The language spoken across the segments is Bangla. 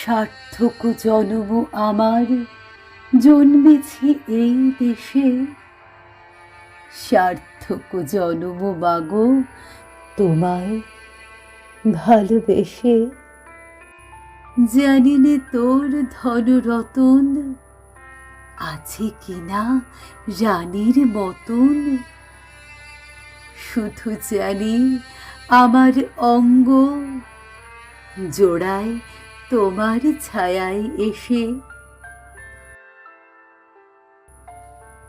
সার্থক জন্ম আমার, জন্মেছি এই দেশে। সার্থক জন্ম মাগো তোমায় ভালোবেসে। জানি নে তোর ধন রতন আছে কিনা রানীর মতন। শুধু জানি আমার অঙ্গ, জোড়ায় তোমার ছায়ায় এসে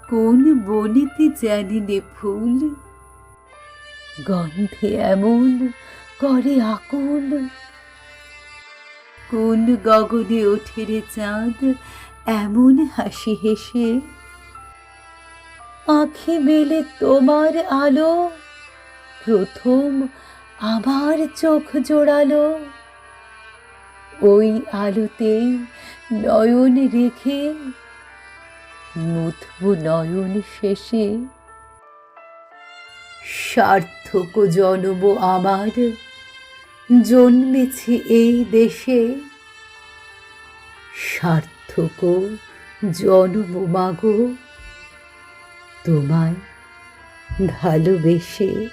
কোন বনেতে জানি নে ফুল? গন্ধে এমন করে আকুল। কোন গগনে ওঠে রে চাঁদ এমন হাসি হেসে? আখি মেলে তোমার আলো, প্রথম আমার চোখ জোড়ালো। ওই আলোতেই নয়ন রেখে মুথব নয়ন শেষে। সার্থক জন্ম আমার জন্মেছে এই দেশে। সার্থক জন্ম মাগো তোমায় ভালোবেসে।